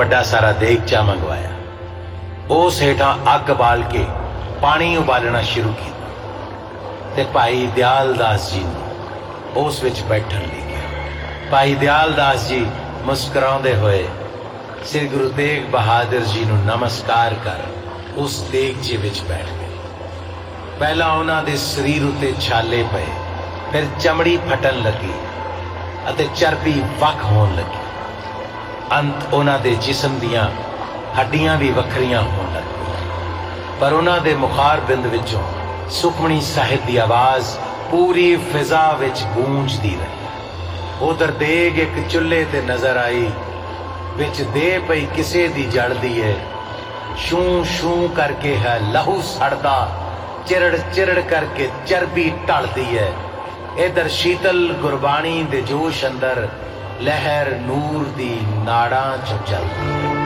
ਵੱਡਾ ਸਾਰਾ ਦੇਗਚਾ ਮੰਗਵਾਇਆ। ਉਸ ਹੇਠਾਂ ਅੱਗ ਬਾਲ ਕੇ ਪਾਣੀ ਉਬਾਲਣਾ ਸ਼ੁਰੂ ਕੀਤਾ। ਤੇ ਭਾਈ ਦਿਆਲ ਦਾਸ ਜੀ ਨੂੰ ਉਸ ਵਿੱਚ ਬੈਠਣ ਲਈ ਕਿਹਾ। ਭਾਈ ਦਿਆਲ ਦਾਸ ਜੀ ਮੁਸਕਰਾਉਂਦੇ ਹੋਏ ਸ੍ਰੀ ਗੁਰੂ ਤੇਗ ਬਹਾਦਰ ਜੀ ਨੂੰ ਨਮਸਕਾਰ ਕਰ ਉਸ ਦੇਗਚੇ ਵਿੱਚ ਬੈਠ ਗਏ। ਪਹਿਲਾਂ ਉਹਨਾਂ ਦੇ ਸਰੀਰ ਉੱਤੇ ਛਾਲੇ ਪਏ, ਫਿਰ ਚਮੜੀ ਫਟਣ ਲੱਗੀ ਅਤੇ ਚਰਬੀ ਵੱਖ ਹੋਣ ਲੱਗੀ। ਅੰਤ ਉਹਨਾਂ ਦੇ ਜਿਸਮ ਦੀਆਂ ਹੱਡੀਆਂ ਵੀ ਵੱਖਰੀਆਂ ਹੋਣ ਲੱਗੀਆਂ। ਪਰ ਉਹਨਾਂ ਦੇ ਮੁਖਾਰ ਬਿੰਦ ਵਿੱਚੋਂ ਸੁਖਮਣੀ ਸਾਹਿਬ ਦੀ ਆਵਾਜ਼ ਪੂਰੀ ਫਿਜ਼ਾ ਵਿੱਚ ਗੂੰਜਦੀ ਰਹੀ। ਉਧਰ ਦੇਗ ਇੱਕ ਚੁੱਲ੍ਹੇ ਤੇ ਨਜ਼ਰ ਆਈ, ਵਿੱਚ ਦੇ ਪਈ ਕਿਸੇ ਦੀ ਜਲਦੀ ਹੈ ਸ਼ੂ ਸ਼ੂ ਕਰਕੇ ਹੈ ਲਹੂ ਸੜਦਾ, ਚਿਰੜ ਚਿਰੜ ਕਰਕੇ ਚਰਬੀ ਢਲਦੀ ਹੈ ਇਧਰ ਸ਼ੀਤਲ ਗੁਰਬਾਣੀ ਦੇ ਜੋਸ਼ ਅੰਦਰ ਲਹਿਰ ਨੂਰ ਦੀ ਨਾੜਾਂ ਚ ਚੱਲਦੀ ਹੈ।